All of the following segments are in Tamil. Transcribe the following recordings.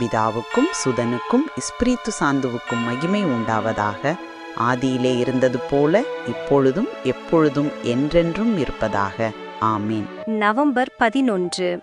பிதாவுக்கும் சுதனுக்கும் இஸ்பிரித்து சாந்துவுக்கும் மகிமை உண்டாவதாக ஆதியிலே இருந்தது போல இப்பொழுதும் எப்பொழுதும் என்றென்றும் இருப்பதாக. ஆமீன். நவம்பர் பதினொன்று.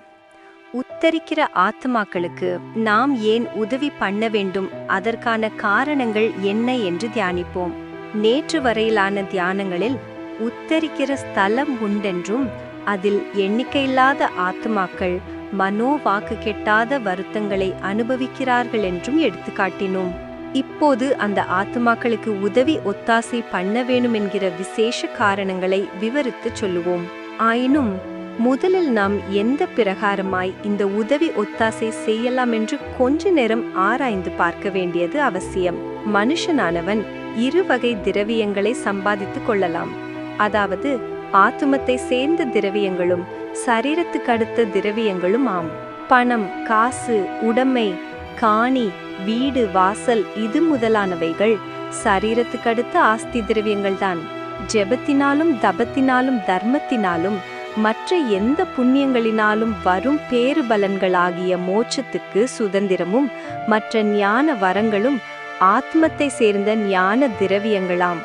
உத்தரிக்கிற ஆத்மாக்களுக்கு நாம் ஏன் உதவி பண்ண வேண்டும்? அதற்கான காரணங்கள் என்ன என்று தியானிப்போம். நேற்று வரையிலான தியானங்களில் உத்தரிக்கிற ஸ்தலம் உண்டென்றும் அதில் எண்ணிக்கையில்லாத ஆத்மாக்கள் மனோ வாக்கு கெட்டாத வருத்தங்களை அனுபவிக்கிறார்கள் என்றும் எடுத்துக்காட்டினோம். இப்போது அந்த ஆத்மாக்களுக்கு உதவி ஒத்தாசை பண்ண வேணும் என்கிற விசேஷ காரணங்களை விவரித்து சொல்லுவோம். ஆயினும் முதலில் நாம் எந்த பிரகாரமாய் இந்த உதவி ஒத்தாசை செய்யலாம் என்று கொஞ்ச நேரம் ஆராய்ந்து பார்க்க வேண்டியது அவசியம். மனுஷனானவன் இரு வகை திரவியங்களை சம்பாதித்துக் கொள்ளலாம். அதாவது ஆத்துமத்தை சேர்ந்த திரவியங்களும் சரீரத்துக்கு அடுத்த திரவியங்களும் ஆம். பணம் காசு உடைமை காணி வீடு வாசல் இது முதலானவைகள் சரீரத்துக்கு அடுத்த ஆஸ்தி திரவியங்கள் தான் ஜெபத்தினாலும் தபத்தினாலும் தர்மத்தினாலும் மற்ற எந்த புண்ணியங்களினாலும் வரும் பேறு பலன்களாகிய மோட்சத்துக்கு சுதந்திரமும் மற்ற ஞான வரங்களும் ஆத்மத்தை சேர்ந்த ஞான திரவியங்களாம்.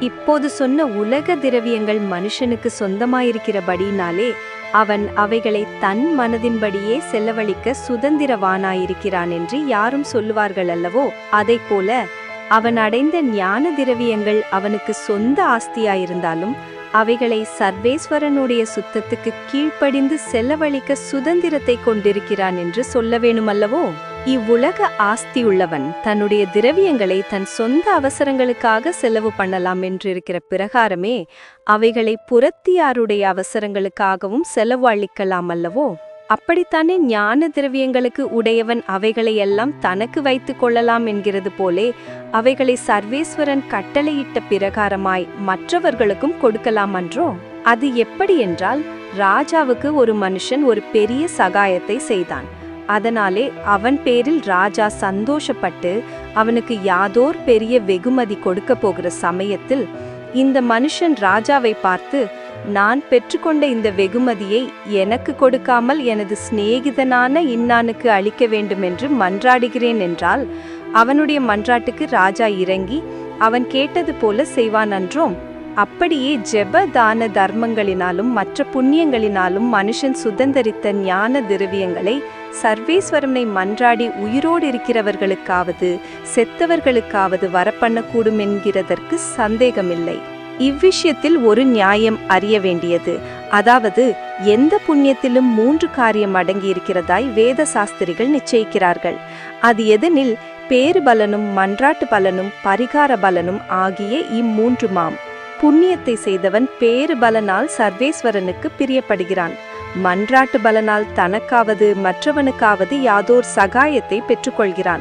இப்போது சொன்ன உலக திரவியங்கள் மனுஷனுக்கு சொந்தமாயிருக்கிறபடினாலே அவன் அவைகளை தன் மனதின்படியே செலவழிக்க சுதந்திரவானாயிருக்கிறான் என்று யாரும் சொல்லுவார்கள் அல்லவோ அதை போல அவன் அடைந்த ஞான திரவியங்கள் அவனுக்கு சொந்த ஆஸ்தியாயிருந்தாலும் அவைகளை சர்வேஸ்வரனுடைய சுத்தத்துக்கு கீழ்ப்படிந்து செல்லவழிக்க சுதந்திரத்தை கொண்டிருக்கிறான் என்று சொல்ல வேணுமல்லவோ? இவ்வுலக ஆஸ்தியுள்ளவன் தன்னுடைய திரவியங்களை தன் சொந்த அவசரங்களுக்காக செலவு பண்ணலாம் என்றிருக்கிற பிரகாரமே அவைகளை புறத்தியாருடைய அவசரங்களுக்காகவும் செலவு அளிக்கலாம் அல்லவோ அப்படித்தானே ஞான திரவியங்களுக்கு உடையவன் அவைகளையெல்லாம் தனக்கு வைத்துக் கொள்ளலாம் என்கிறது போலே அவைகளை சர்வேஸ்வரன் கட்டளையிட்ட பிரகாரமாய் மற்றவர்களுக்கும் கொடுக்கலாம் அன்றோ? அது எப்படி என்றால் ராஜாவுக்கு ஒரு மனுஷன் ஒரு பெரிய சகாயத்தை செய்தான். அதனாலே அவன் பேரில் ராஜா சந்தோஷப்பட்டு அவனுக்கு யாதோர் பெரிய வெகுமதி கொடுக்க போகிற சமயத்தில் இந்த மனுஷன் ராஜாவை பார்த்து நான் பெற்றுக்கொண்ட இந்த வெகுமதியை எனக்கு கொடுக்காமல் எனது சிநேகிதனான இன்னானுக்கு அளிக்க வேண்டுமென்று மன்றாடுகிறேன் என்றால் அவனுடைய மன்றாட்டுக்கு ராஜா இறங்கி அவன் கேட்டது போல செய்வான் அன்றோம். அப்படியே ஜெப தான தர்மங்களினாலும் மற்ற புண்ணியங்களினாலும் மனுஷன் சுதந்தரித்த ஞான திரவியங்களை சர்வேஸ்வரனை மன்றாடி உயிரோடு இருக்கிறவர்களுக்காவது செத்தவர்களுக்காவது வரப்பண்ணக்கூடும் என்கிறதற்கு சந்தேகமில்லை. இவ்விஷயத்தில் ஒரு நியாயம் அறிய வேண்டியது. அதாவது எந்த புண்ணியத்திலும் மூன்று காரியம் அடங்கியிருக்கிறதாய் வேத சாஸ்திரிகள் நிச்சயிக்கிறார்கள். அது எதனில்? பேறு பலனும் மன்றாட்டு பலனும் பரிகார பலனும் ஆகிய இம்மூன்றுமாம். புண்ணியத்தை செய்தவன் பேறு பலனால் சர்வேஸ்வரனுக்கு பிரியப்படுகிறான். மன்றாட்டு பலனால் தனக்காவது மற்றவனுக்காவது யாதோர் சகாயத்தை பெற்றுக்கொள்கிறான்.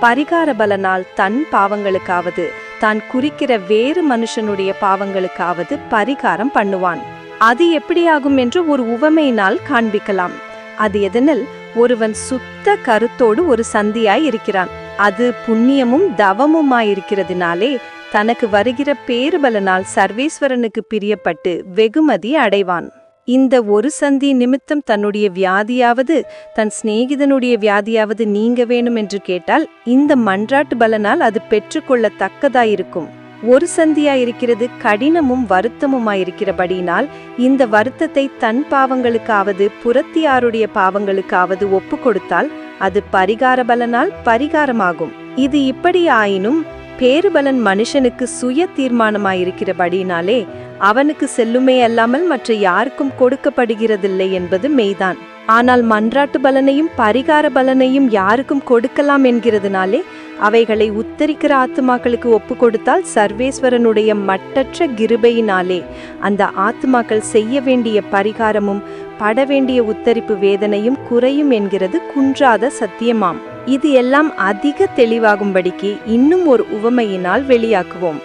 பரிகார பலனால் தன் பாவங்களுக்காவது தான் குறிக்கிற வேறு மனுஷனுடைய பாவங்களுக்காவது பரிகாரம் பண்ணுவான். அது எப்படியாகும் என்று ஒரு உவமையினால் காண்பிக்கலாம். அது எதனில் ஒருவன் சுத்த கருத்தோடு ஒரு சந்தியாய் இருக்கிறான். அது புண்ணியமும் தவமுமாயிருக்கிறதுனாலே தனக்கு வருகிற பேறுபலனால் சர்வேஸ்வரனுக்கு பிரியப்பட்டு வெகுமதி அடைவான். இந்த ஒரு சந்தி நிமித்தம் தன்னுடைய வியாதியாவது தன் சிநேகிதனுடைய வியாதியாவது நீங்க வேணும் என்று கேட்டால் இந்த மன்றாட்டு பலனால் அது பெற்றுக்கொள்ளத்தக்கதாயிருக்கும். ஒரு சந்தியாயிருக்கிறது கடினமும் வருத்தமுமாயிருக்கிறபடியினால் இந்த வருத்தத்தை தன் பாவங்களுக்காவது புறத்தியாருடைய பாவங்களுக்காவது ஒப்பு கொடுத்தால் அது பரிகார பலனால் பரிகாரமாகும். இது இப்படி ஆயினும் பேருபலன் மனுஷனுக்கு சுய தீர்மானமாயிருக்கிறபடியினாலே அவனுக்கு செல்லுமே அல்லாமல் மற்ற யாருக்கும் கொடுக்கப்படுகிறதில்லை என்பது மெய்தான். ஆனால் மன்றாட்டு பலனையும் பரிகார பலனையும் யாருக்கும் கொடுக்கலாம் என்கிறதுனாலே அவைகளை உத்தரிக்கிற ஆத்துமாக்களுக்கு ஒப்பு கொடுத்தால் சர்வேஸ்வரனுடைய மட்டற்ற கிருபையினாலே அந்த ஆத்துமாக்கள் செய்ய வேண்டிய பரிகாரமும் பட வேண்டிய உத்தரிப்பு வேதனையும் குறையும் என்கிறது குன்றாத சத்தியமாம். இது எல்லாம் அதிக தெளிவாகும்படிக்கு இன்னும் ஒரு உவமையினால் வெளியாக்குவோம்.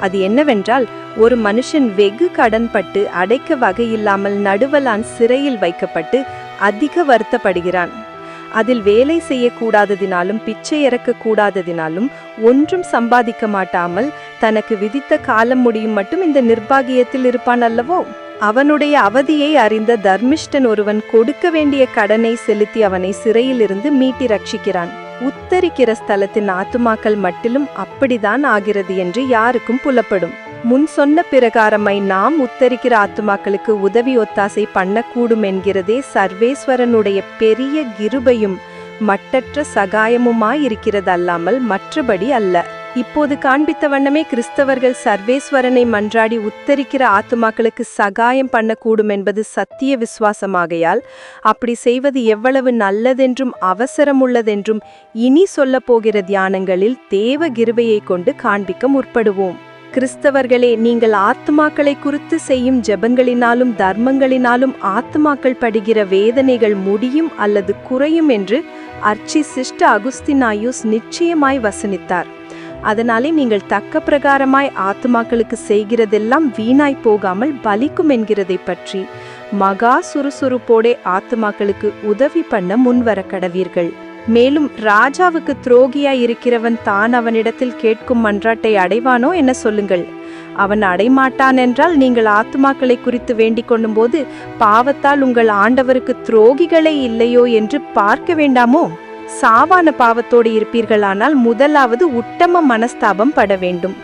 அது என்னவென்றால் ஒரு மனுஷன் வெகு கடன்பட்டு அடைக்க வகையில்லாமல் நடுவலான் சிறையில் வைக்கப்பட்டு அதிக வருத்தப்படுகிறான். அதில் வேலை செய்யக்கூடாததினாலும் பிச்சை இறக்கக்கூடாததினாலும் ஒன்றும் சம்பாதிக்க மாட்டாமல் தனக்கு விதித்த காலம் முடியும் மட்டும் இந்த நிர்பாகியத்தில் இருப்பான் அல்லவோ? அவனுடைய அவதியை அறிந்த தர்மிஷ்டன் ஒருவன் கொடுக்க வேண்டிய கடனை செலுத்தி அவனை சிறையிலிருந்து மீட்டி ரட்சிக்கிறான். உத்தரிக்கிற ஸ்தலத்தின் ஆத்துமாக்கள் மட்டிலும் அப்படிதான் ஆகிறது என்று யாருக்கும் புலப்படும். முன் சொன்ன பிரகாரமாய் நாம் உத்தரிக்கிற ஆத்துமாக்களுக்கு உதவி ஒத்தாசை பண்ணக்கூடும் என்கிறதே சர்வேஸ்வரனுடைய பெரிய கிருபையும் மட்டற்ற சகாயமுமாயிருக்கிறதல்லாமல் மற்றபடி அல்ல. இப்போது காண்பித்த வண்ணமே கிறிஸ்தவர்கள் சர்வேஸ்வரனை மன்றாடி உத்தரிக்கிற ஆத்துமாக்களுக்கு சகாயம் பண்ணக்கூடும் என்பது சத்திய விசுவாசமாகையால் அப்படி செய்வது எவ்வளவு நல்லதென்றும் அவசரமுள்ளதென்றும் இனி சொல்லப்போகிற தியானங்களில் தேவ கிருபையை கொண்டு காண்பிக்க முற்படுவோம். கிறிஸ்தவர்களே நீங்கள் ஆத்துமாக்களை குறித்து செய்யும் ஜெபங்களினாலும் தர்மங்களினாலும் ஆத்துமாக்கள் படுகிற வேதனைகள் முடியும் அல்லது குறையும் என்று அர்ச்சி சிஷ்ட அகுஸ்தினாயுஸ் நிச்சயமாய் வசனித்தார். அதனாலே நீங்கள் தக்க பிரகாரமாய் ஆத்துமாக்களுக்கு செய்கிறதெல்லாம் வீணாய் போகாமல் பலிக்கும் என்கிறதை பற்றி மகா சுறுசுறுப்போடே ஆத்துமாக்களுக்கு உதவி பண்ண முன்வர கடவீர்கள். மேலும் ராஜாவுக்கு துரோகியாய் இருக்கிறவன் தான் அவனிடத்தில் கேட்கும் மன்றாட்டை அடைவானோ என சொல்லுங்கள். அவன் அடைமாட்டான் என்றால் நீங்கள் ஆத்துமாக்களை குறித்து வேண்டிக் கொள்ளும்போது பாவத்தால் உங்கள் ஆண்டவருக்கு துரோகிகளே இல்லையோ என்று பார்க்க வேண்டாமோ? சாவான பாவத்தோடு இருப்பீர்களானால் முதலாவது உத்தம மனஸ்தாபம் பட வேண்டும்.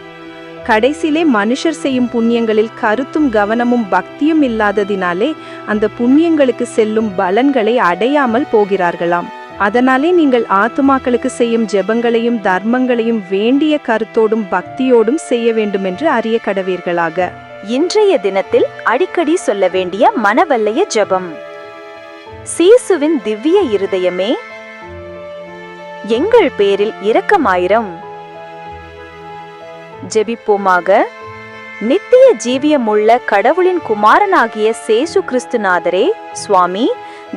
கடைசியிலே மனுஷர் செய்யும் புண்ணியங்களில் கருத்தும் கவனமும் பக்தியும் இல்லாததினாலே அந்த புண்ணியங்களுக்கு செல்லும் பலன்களை அடையாமல் போகிறார்களாம். அதனாலே நீங்கள் ஆத்துமாக்களுக்கு செய்யும் ஜெபங்களையும் தர்மங்களையும் வேண்டிய கருத்தோடும் பக்தியோடும் செய்ய வேண்டும் என்று அறிய கடவீர்களாக. இன்றைய தினத்தில் அடிக்கடி சொல்ல வேண்டிய மனவல்லைய ஜெபம். சீசுவின் திவ்ய இருதயமே எங்கள் பேரில் இரக்கமாயிரம். ஜெபிப்போமாக. நித்திய ஜீவியமுள்ள கடவுளின் குமாரனாகிய சேசு கிறிஸ்துநாதரே சுவாமி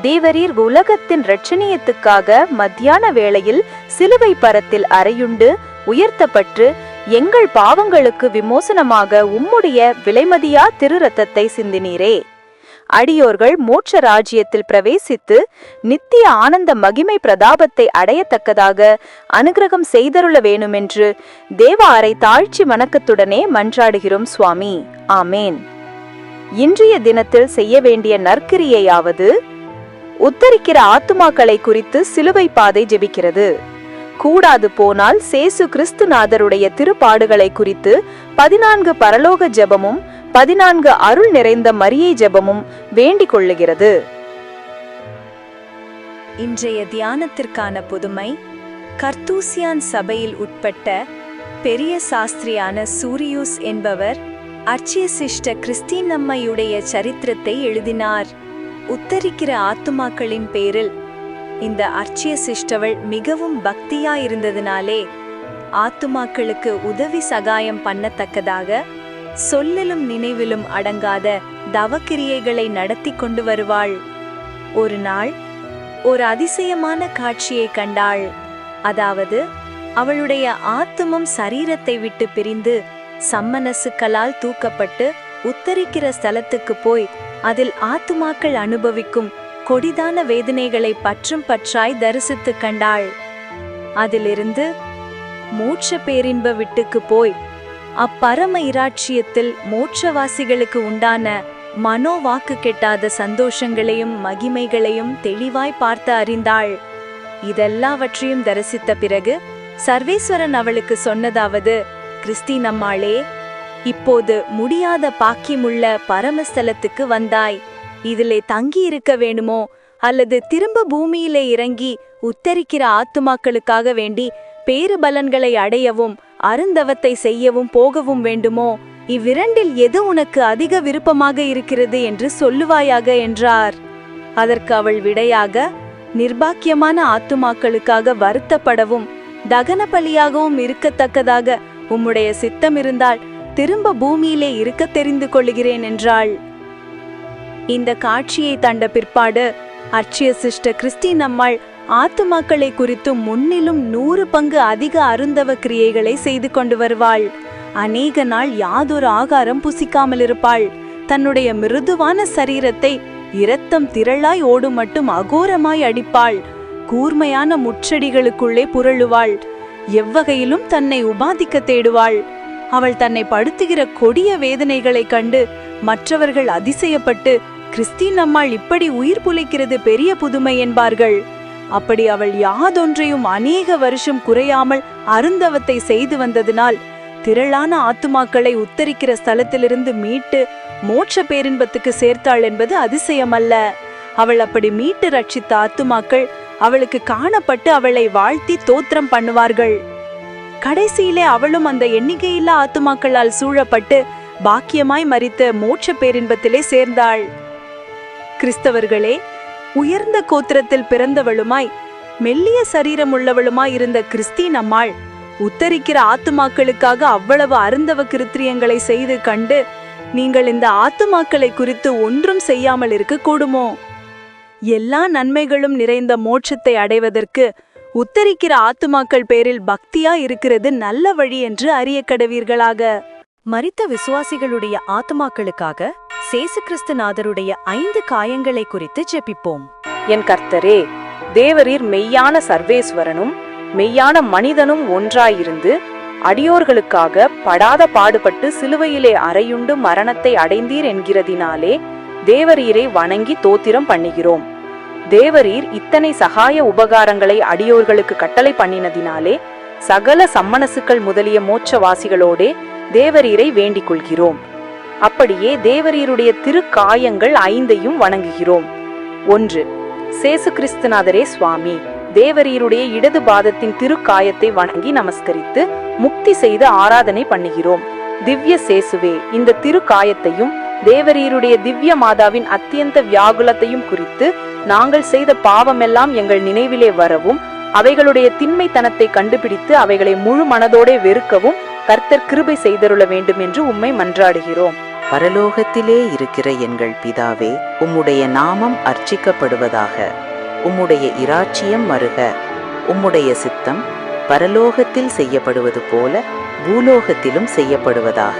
தேவரீர் உலகத்தின் இரட்சணியத்துக்காக மத்தியான வேளையில் சிலுவை பரத்தில் அறையுண்டு உயர்த்தப்பட்டு எங்கள் பாவங்களுக்கு விமோசனமாக உம்முடைய விலைமதியா திரு ரத்தத்தை சிந்தினீரே. அடியோர்கள் மோட்ச ராஜ்யத்தில் பிரவேசித்து நித்திய ஆனந்த மகிமை பிரதாபத்தை அடையத்தக்கதாக அனுகிரகம் செய்தருள வேணுமென்று தேவ அறை தாழ்ச்சி வணக்கத்துடனே மன்றாடுகிறோம் சுவாமி. ஆமேன். இன்றைய தினத்தில் செய்ய வேண்டிய நற்கிரியையாவது உத்தரிக்கிற ஆத்துமாக்களை குறித்து சிலுவை பாதை ஜெபிக்கிறது. கூடாது போனால் சேசு கிறிஸ்துநாதருடைய திருப்பாடுகளை குறித்து பதினான்கு பரலோக ஜெபமும் பதினான்கு அருள் நிறைந்த மரியை ஜெபமும் வேண்டிக் கொள்ளுகிறது. இன்றைய தியானத்திற்கான புதுமை கர்த்தூசியான் சபையில் உட்பட்ட பெரிய சாஸ்திரியான சூரியூஸ் என்பவர் அர்ச்சிய சிஷ்ட கிறிஸ்டீனம்மையுடைய சரித்திரத்தை எழுதினார். உத்தரிக்கிற ஆத்துமாக்களின் பேரில் இந்த அர்ச்சிய சிஷ்டவள் மிகவும் பக்தியாயிருந்ததினாலே ஆத்துமாக்களுக்கு உதவி சகாயம் பண்ணத்தக்கதாக சொல்லிலும் நினைவிலும் அடங்காத தவக்கிரியைகளை நடத்தி கொண்டு வருவாள். ஒரு நாள் ஒரு அதிசயமான காட்சியை கண்டாள். அதாவது அவளுடைய ஆத்துமம் சரீரத்தை விட்டு பிரிந்து சம்மனசுக்களால் தூக்கப்பட்டு உத்தரிக்கிற ஸ்தலத்துக்கு போய் அதில் ஆத்துமாக்கள் அனுபவிக்கும் கொடிதான வேதனைகளை பற்றும் பற்றாய் தரிசித்து கண்டாள். அதிலிருந்து மோட்ச பேரின்ப விட்டுக்கு போய் அப்பரம இராட்சியத்தில் மோட்சவாசிகளுக்கு உண்டான மனோவாக்கு கெட்டாத சந்தோஷங்களையும் மகிமைகளையும் தெளிவாய் பார்த்து அறிந்தாள். இதெல்லாவற்றையும் தரிசித்த பிறகு சர்வேஸ்வரன் அவளுக்கு சொன்னதாவது கிறிஸ்டின் அம்மாளே இப்போது முடியாத பாக்கியமுள்ள பரமஸ்தலத்துக்கு வந்தாய். இதிலே தங்கி இருக்க வேணுமோ அல்லது திரும்ப பூமியிலே இறங்கி உத்தரிக்கிற ஆத்துமாக்களுக்காக வேண்டி பேறு பலன்களை அடையவும் அருந்தவத்தை செய்யவும் போகவும் வேண்டுமோ? இவ்விரண்டில் எது உனக்கு அதிக விருப்பமாக இருக்கிறது என்று சொல்லுவாயாக என்றார். அதற்கு அவள் விடையாக நிர்பாக்கியமான ஆத்துமாக்களுக்காக வருத்தப்படவும் தகன பலியாகவும் இருக்கத்தக்கதாக உம்முடைய சித்தம் இருந்தால் திரும்ப பூமியிலே இருக்க தெரிந்து கொள்கிறேன் என்றாள். இந்த காட்சியை தண்ட பிற்பாடு அர்ச்சிய சிஷ்ட கிறிஸ்டின் அம்மாள் ஆத்துமாக்களை குறித்து முன்னிலும் நூறு பங்கு அதிக அருந்தவ கிரியைகளை செய்து கொண்டு வருவாள். அநேக நாள் யாதொரு ஆகாரம் புசிக்காமல் இருப்பாள். தன்னுடைய மிருதுவான சரீரத்தை இரத்தம் திரளாய் ஓடும் மட்டும் அகோரமாய் அடிப்பாள். கூர்மையான முச்செடிகளுக்குள்ளே புரளுவாள். எவ்வகையிலும் தன்னை உபாதிக்க தேடுவாள். அவள் தன்னை படுத்துகிற கொடிய வேதனைகளைக் கண்டு மற்றவர்கள் அதிசயப்பட்டு கிறிஸ்டின் அம்மாள் இப்படி உயிர் புலைக்கிறது பெரிய புதுமை என்பார்கள். அப்படி அவள் யாதொன்றையும் அநேக வருஷம் குறையாமல் அருந்தவத்தை செய்து வந்ததினால் திரளான ஆத்துமாக்களை உத்தரிக்கிற ஸ்தலத்திலிருந்து மீட்டு மோட்ச பேரின்பத்துக்கு சேர்த்தாள் என்பது அதிசயமல்ல. அவள் அப்படி மீட்டு ரட்சித்த ஆத்துமாக்கள் அவளுக்கு காணப்பட்டு அவளை வாழ்த்தி தோத்திரம் பண்ணுவார்கள். கடைசியிலே அவளும் அந்த எண்ணிக்கையில்லா ஆத்துமாக்களால் சூழப்பட்டு பாக்கியமாய் மறித்த மோட்ச பேரின்பத்திலே சேர்ந்தாள். கிறிஸ்தவர்களே உயர்ந்த கோத்திரத்தில் பிறந்தவளுமாய் மெல்லிய சரீரம் உள்ளவளுமாய் இருந்த கிறிஸ்தீன் அம்மாள் உத்தரிக்கிற ஆத்துமாக்களுக்காக அவ்வளவு அருந்தவ கிருத்திரியங்களை செய்து கண்டு நீங்கள் இந்த ஆத்துமாக்களை குறித்து ஒன்றும் செய்யாமல் இருக்க கூடுமோ எல்லா நன்மைகளும் நிறைந்த மோட்சத்தை அடைவதற்கு உத்தரிக்கிற ஆத்துமாக்கள் பேரில் பக்தியா இருக்கிறது நல்ல வழி என்று அறிய கடவீர்களாக. மரித்த விசுவாசிகளுடைய ஆத்மாக்களுக்காக சேசு கிறிஸ்துநாதருடைய ஐந்து காயங்களை குறித்து ஜெபிப்போம். என் கர்த்தரே தேவரீர் மெய்யான சர்வேஸ்வரனும் மெய்யான மனிதனும் ஒன்றாயிருந்து அடியோர்களுக்காக படாத பாடுபட்டு சிலுவையிலே அறையுண்டு மரணத்தை அடைந்தீர் என்கிறதினாலே தேவரீரை வணங்கி தோத்திரம் பண்ணுகிறோம். தேவரீர் இத்தனை சகாய உபகாரங்களை அடியோர்களுக்கு கட்டளை பண்ணினதினாலே சகல சம்மனசுக்கள் முதலிய மோட்சவாசிகளோடே தேவரீரை வேண்டிக் கொள்கிறோம் அப்படியே தேவரீருடைய திருக்காயங்கள் ஐந்தையும் வணங்குகிறோம். ஒன்று சேசு கிறிஸ்துநாதரே சுவாமி தேவரீருடைய இடது பாதத்தின் திருக்காயத்தை வணங்கி நமஸ்கரித்து முக்தி செய்து ஆராதனை பண்ணுகிறோம். திவ்ய சேசுவே இந்த திருக்காயத்தையும் தேவரீருடைய திவ்ய மாதாவின் அத்தியந்த வியாகுலத்தையும் குறித்து நாங்கள் செய்த பாவமெல்லாம் எங்கள் நினைவிலே வரவும் அவைகளுடைய திண்மைத்தனத்தை கண்டுபிடித்து அவைகளை முழு மனதோடே வெறுக்கவும் கர்த்தர் கிருபை செய்தருள வேண்டும் என்று உம்மை மன்றாடுகிறோம். பரலோகத்திலே இருக்கிற எங்கள் பிதாவே உம்முடைய நாமம் அர்ச்சிக்கப்படுவதாக உம்முடைய இராச்சியம் மருக உம்முடைய சித்தம் பரலோகத்தில் செய்யப்படுவது போல பூலோகத்திலும் செய்யப்படுவதாக.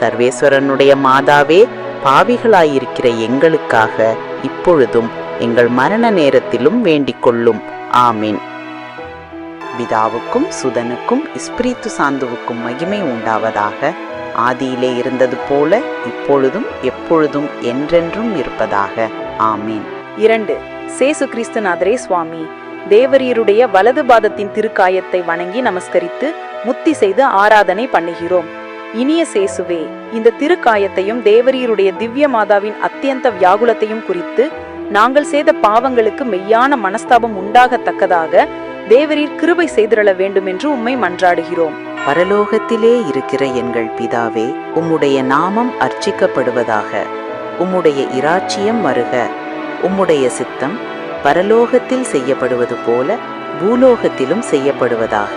சர்வேஸ்வரனுடைய மாதாவே பாவிகளாயிருக்கிற எங்களுக்காக இப்பொழுதும் எங்கள் மரண நேரத்திலும் வேண்டிக் கொள்ளும் ஆமீன். பிதாவுக்கும் சுதனுக்கும் இஸ்பிரித்து சாந்துவுக்கும் மகிமை உண்டாவதாக ஆதியிலே இருந்தது போல இப்பொழுதும் எப்பொழுதும் என்றென்றும் இருப்பதாக. ஆமீன். இரண்டு சேசு கிறிஸ்துநாதரே சுவாமி தேவரீருடைய வலது பாதத்தின் திருக்காயத்தை வணங்கி நமஸ்கரித்து முத்தி செய்து ஆராதனை பண்ணுகிறோம். இனிய சேசுவே இந்த திருக்காயத்தையும் தேவரீருடைய திவ்ய மாதாவின் அத்தியந்த வியாகுலத்தையும் குறித்து நாங்கள் செய்த பாவங்களுக்கு மெய்யான மனஸ்தாபம் உண்டாகத்தக்கதாக தேவரீர் கிருபை செய்திரள வேண்டும் என்று உம்மை மன்றாடுகிறோம். பரலோகத்திலே இருக்கிற எங்கள் பிதாவே உம்முடைய நாமம் அர்ச்சிக்கப்படுவதாக உம்முடைய இராச்சியம் வருக உம்முடைய சித்தம் பரலோகத்தில் செய்யப்படுவது போல பூலோகத்திலும் செய்யப்படுவதாக.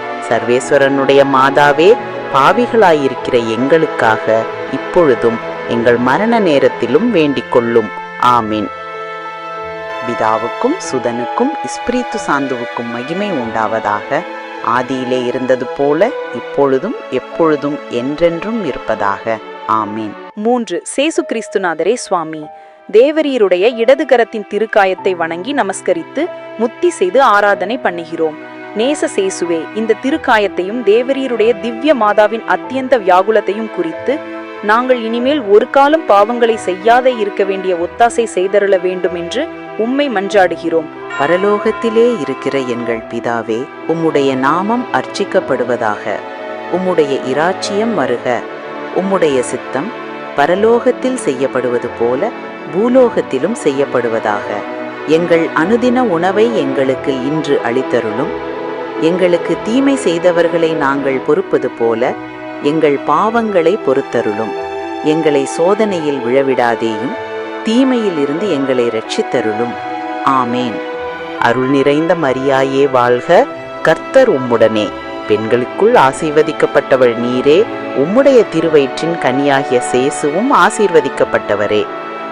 சர்வேஸ்வரனுடைய மாதாவே பாவிகளாயிருக்கிற எங்களுக்காக இப்பொழுதும் எங்கள் மரண நேரத்திலும் வேண்டிக் கொள்ளும் ஆமீன். பிதாவுக்கும் சுதனுக்கும் இஸ்பிரித்து சாந்துவுக்கும் மகிமை உண்டாவதாக ஆதியிலே இருந்தது போல இப்பொழுதும் எப்பொழுதும் என்றென்றும் இருப்பதாக. ஆமீன். மூன்று சேசு கிறிஸ்துநாதரே சுவாமி தேவரீருடைய இடது கரத்தின் திருக்காயத்தை வணங்கி நமஸ்கரித்து முத்தி செய்து ஆராதனை பண்ணுகிறோம். நேச சேசுவே இந்த திருக்காயத்தையும் தேவரீருடைய திவ்ய மாதாவின் அத்தியந்த வியாகுலத்தையும் குறித்து நாங்கள் இனிமேல் ஒரு காலம் பாவங்களை செய்யாதே இருக்க வேண்டிய ஒத்தாசை செய்தருள வேண்டும் என்று உம்மை மன்றாடுகிறோம். பரலோகத்திலே இருக்கிற எங்கள் பிதாவே உம்முடைய நாமம் அர்ச்சிக்கப்படுவதாக உம்முடைய இராச்சியம் வருக உம்முடைய சித்தம் பரலோகத்தில் செய்யப்படுவது போல பூலோகத்திலும் செய்யப்படுவதாக எங்கள் அனுதின உணவை எங்களுக்கு இன்று அளித்தருளும். எங்களுக்கு தீமை செய்தவர்களை நாங்கள் பொறுப்பது போல எங்கள் பாவங்களை பொறுத்தருளும். எங்களை சோதனையில் விழவிடாதேயும் தீமையிலிருந்து எங்களை ரட்சித்தருளும் ஆமேன். அருள் நிறைந்த மரியாயே வாழ்க கர்த்தர் உம்முடனே. பெண்களுக்குள் ஆசீர்வதிக்கப்பட்டவள் நீரே உம்முடைய திருவயிற்றின் கனியாகிய சேசுவும் ஆசீர்வதிக்கப்பட்டவரே.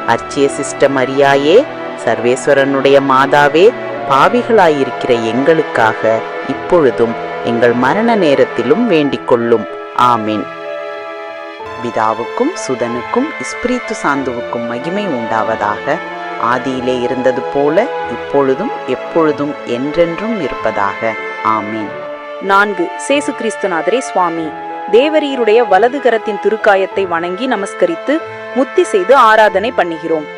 அர்ச்சிய சிஸ்ட மரியாயே சர்வேஸ்வரனுடைய மாதாவே பாவிகளாயிருக்கிற எங்களுக்காக இப்பொழுதும் எங்கள் மரண நேரத்திலும் வேண்டிக் கொள்ளும் ஆமீன். பிதாவுக்கும் சுதனுக்கும் இஸ்பிரித்து சாந்துவுக்கும் மகிமை உண்டாவதாக ஆதியிலே இருந்தது போல இப்பொழுதும் எப்பொழுதும் என்றென்றும் இருப்பதாக. ஆமீன். நான்கு சேசு கிறிஸ்துநாதரே சுவாமி. தேவரீருடைய வலது கரத்தின் திருக்காயத்தை வணங்கி நமஸ்கரித்து முத்தி செய்து ஆராதனை பண்ணுகிறோம்.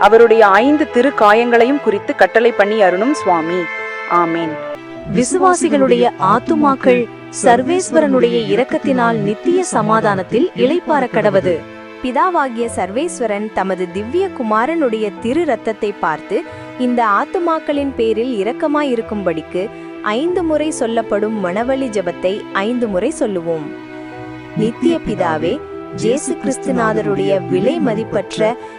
அவருடைய ஐந்து திரு காயங்களையும் குறித்து கட்டளை பண்ணி அருணும் சுவாமி. ஆமேன். விசுவாசிகளுடைய ஆத்துமாக்கள் சர்வேஸ்வரனுடைய இரக்கத்தினால் நித்திய சமாதானத்தில் இளைப்பார கடவது. பிதாவாகிய சர்வேஸ்வரன் தமது திவ்ய குமாரனுடைய திரு ரத்தத்தை பார்த்து இந்த ஆத்துமாக்களின் பேரில் இரக்கமாயிருக்கும்படிக்கு ஐந்து முறை சொல்லப்படும் மணவழி ஜபத்தை ஐந்து முறை சொல்லுவோம். நித்திய பிதாவே ஜேசு கிறிஸ்துநாதருடைய விலை மதிப்பற்ற